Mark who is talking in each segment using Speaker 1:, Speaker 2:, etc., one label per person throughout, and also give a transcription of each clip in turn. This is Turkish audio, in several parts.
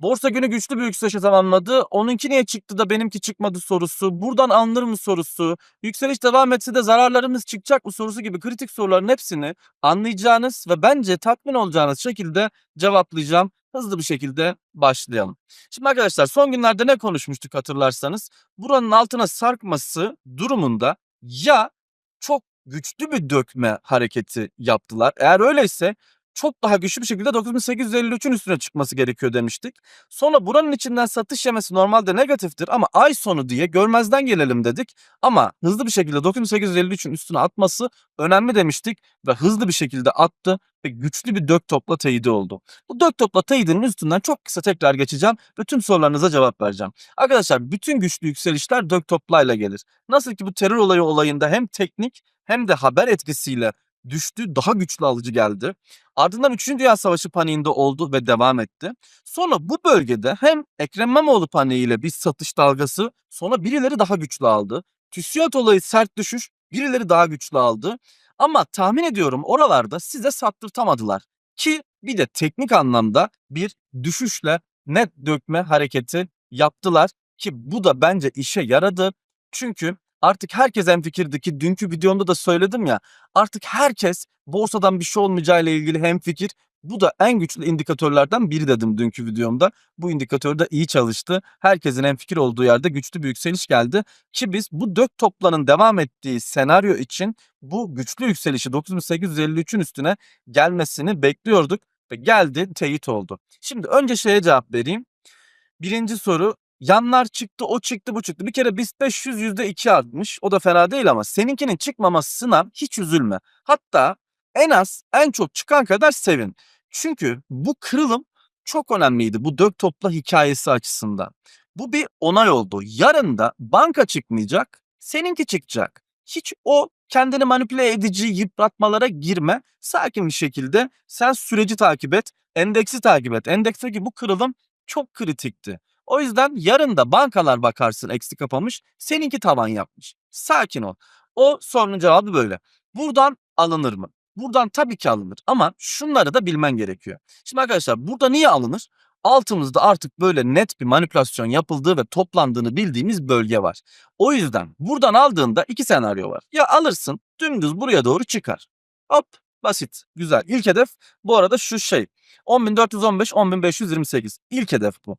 Speaker 1: Borsa günü güçlü bir yükselişe tamamladı. Onunki niye çıktı da benimki çıkmadı sorusu. Buradan alınır mı sorusu. Yükseliş devam etse de zararlarımız çıkacak mı sorusu gibi kritik soruların hepsini anlayacağınız ve bence tatmin olacağınız şekilde cevaplayacağım. Hızlı bir şekilde başlayalım. Şimdi arkadaşlar son günlerde ne konuşmuştuk hatırlarsanız. Buranın altına sarkması durumunda ya çok güçlü bir dökme hareketi yaptılar. Eğer öyleyse çok daha güçlü bir şekilde 9853'ün üstüne çıkması gerekiyor demiştik. Sonra buranın içinden satış yemesi normalde negatiftir ama ay sonu diye görmezden gelelim dedik. Ama hızlı bir şekilde 9853'ün üstüne atması önemli demiştik ve hızlı bir şekilde attı ve güçlü bir dök topla teyidi oldu. Bu dök topla teyidinin üstünden çok kısa tekrar geçeceğim ve tüm sorularınıza cevap vereceğim. Arkadaşlar bütün güçlü yükselişler dök toplayla gelir. Nasıl ki bu terör olayı olayında hem teknik hem de haber etkisiyle düştü, daha güçlü alıcı geldi. Ardından 3. Dünya Savaşı paniğinde oldu ve devam etti. Sonra bu bölgede hem Ekrem İmamoğlu paniğiyle bir satış dalgası, sonra birileri daha güçlü aldı. TÜSİAD olayı sert düşüş, birileri daha güçlü aldı. Ama tahmin ediyorum oralarda size sattırtamadılar. Ki bir de teknik anlamda bir düşüşle net dökme hareketi yaptılar. Ki bu da bence işe yaradı. Çünkü artık herkes en fikirdi ki dünkü videomda da söyledim ya. Artık herkes borsadan bir şey olmayacağıyla ilgili hemfikir. Bu da en güçlü indikatörlerden biri dedim dünkü videomda. Bu indikatör de iyi çalıştı. Herkesin en fikir olduğu yerde güçlü bir yükseliş geldi. Ki biz bu dök toplanın devam ettiği senaryo için bu güçlü yükselişi 9853'ün üstüne gelmesini bekliyorduk. Ve geldi teyit oldu. Şimdi önce şeye cevap vereyim. Birinci soru yanlar çıktı o çıktı bu çıktı. Bir kere BIST 500 %2 artmış. O da fena değil ama seninkinin çıkmamasına hiç üzülme. Hatta en az en çok çıkan kadar sevin. Çünkü bu kırılım çok önemliydi bu dök topla hikayesi açısından. Bu bir onay oldu. Yarın da banka çıkmayacak, seninki çıkacak. Hiç o kendini manipüle edici yıpratmalara girme. Sakin bir şekilde sen süreci takip et, endeksi takip et. Endeksteki bu kırılım çok kritikti. O yüzden yarın da bankalar bakarsın eksi kapamış, seninki tavan yapmış. Sakin ol. O sorunun cevabı böyle. Buradan alınır mı? Buradan tabii ki alınır ama şunları da bilmen gerekiyor. Şimdi arkadaşlar burada niye alınır? Altımızda artık böyle net bir manipülasyon yapıldığı ve toplandığını bildiğimiz bölge var. O yüzden buradan aldığında iki senaryo var. Ya alırsın dümdüz buraya doğru çıkar. Hop basit güzel. İlk hedef bu arada şu şey 10.415 10.528 İlk hedef bu.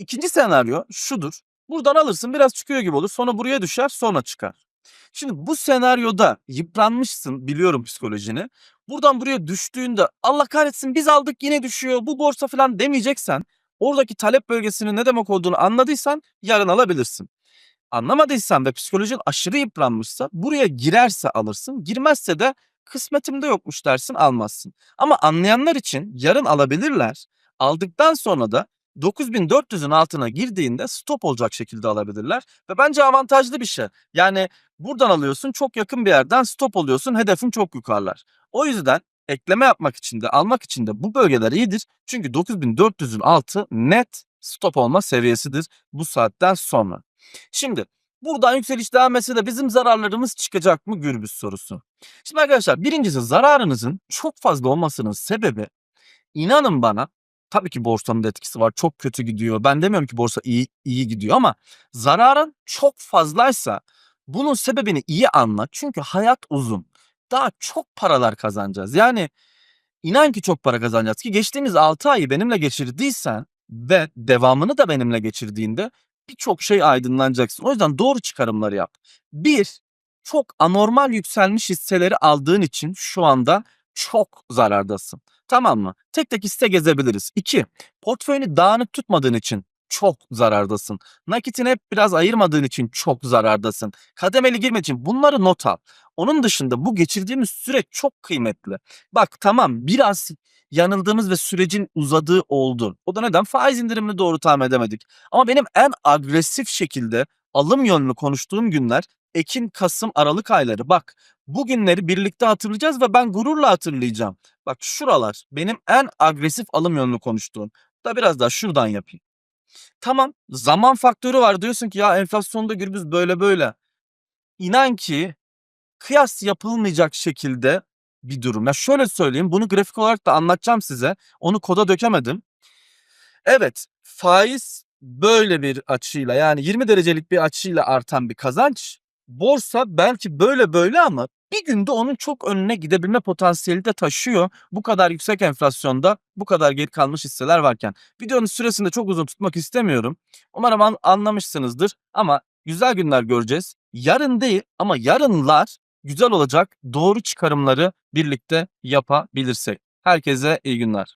Speaker 1: İkinci senaryo şudur. Buradan alırsın biraz çıkıyor gibi olur sonra buraya düşer sonra çıkar. Şimdi bu senaryoda yıpranmışsın biliyorum psikolojini. Buradan buraya düştüğünde Allah kahretsin biz aldık yine düşüyor bu borsa falan demeyeceksen oradaki talep bölgesinin ne demek olduğunu anladıysan yarın alabilirsin. Anlamadıysan ve psikolojin aşırı yıpranmışsa buraya girerse alırsın girmezse de kısmetimde yokmuş dersin almazsın. Ama anlayanlar için yarın alabilirler. Aldıktan sonra da 9400'ün altına girdiğinde stop olacak şekilde alabilirler ve bence avantajlı bir şey. Yani buradan alıyorsun çok yakın bir yerden stop oluyorsun hedefin çok yukarılar. O yüzden ekleme yapmak için de almak için de bu bölgeler iyidir. Çünkü 9400'ün altı net stop olma seviyesidir bu saatten sonra. Şimdi buradan yükseliş devam etse de bizim zararlarımız çıkacak mı gürbüz sorusu. Şimdi arkadaşlar birincisi zararınızın çok fazla olmasının sebebi inanın bana tabii ki borsanın da etkisi var. Çok kötü gidiyor. Ben demiyorum ki borsa iyi iyi gidiyor ama zararın çok fazlaysa bunun sebebini iyi anla. Çünkü hayat uzun. Daha çok paralar kazanacağız. Yani inan ki çok para kazanacağız ki geçtiğimiz 6 ayı benimle geçirdiysen ve devamını da benimle geçirdiğinde birçok şey aydınlanacaksın. O yüzden doğru çıkarımları yap. Bir, çok anormal yükselmiş hisseleri aldığın için şu anda çok zarardasın. Tamam mı? Tek tek hisse gezebiliriz. 2. Portföyünü dağınık tutmadığın için çok zarardasın. Nakitini hep biraz ayırmadığın için çok zarardasın. Kademeli girme için bunları not al. Onun dışında bu geçirdiğimiz süreç çok kıymetli. Bak tamam biraz yanıldığımız ve sürecin uzadığı oldu. O da neden? Faiz indirimini doğru tahmin edemedik. Ama benim en agresif şekilde alım yönlü konuştuğum günler Ekim, Kasım, Aralık ayları. Bak bu günleri birlikte hatırlayacağız ve ben gururla hatırlayacağım. Bak şuralar benim en agresif alım yönlü konuştuğum. Da biraz daha şuradan yapayım. Tamam zaman faktörü var diyorsun ki ya enflasyonda gürbüz böyle böyle. İnan ki kıyas yapılmayacak şekilde bir durum. Ya şöyle söyleyeyim bunu grafik olarak da anlatacağım size. Onu koda dökemedim. Evet, faiz böyle bir açıyla yani 20 derecelik bir açıyla artan bir kazanç. Borsa belki böyle böyle ama bir günde onun çok önüne gidebilme potansiyeli de taşıyor. Bu kadar yüksek enflasyonda bu kadar geri kalmış hisseler varken. Videonun süresini de çok uzun tutmak istemiyorum. Umarım an- anlamışsınızdır ama güzel günler göreceğiz. Yarın değil ama yarınlar güzel olacak. Doğru çıkarımları birlikte yapabilirsek. Herkese iyi günler.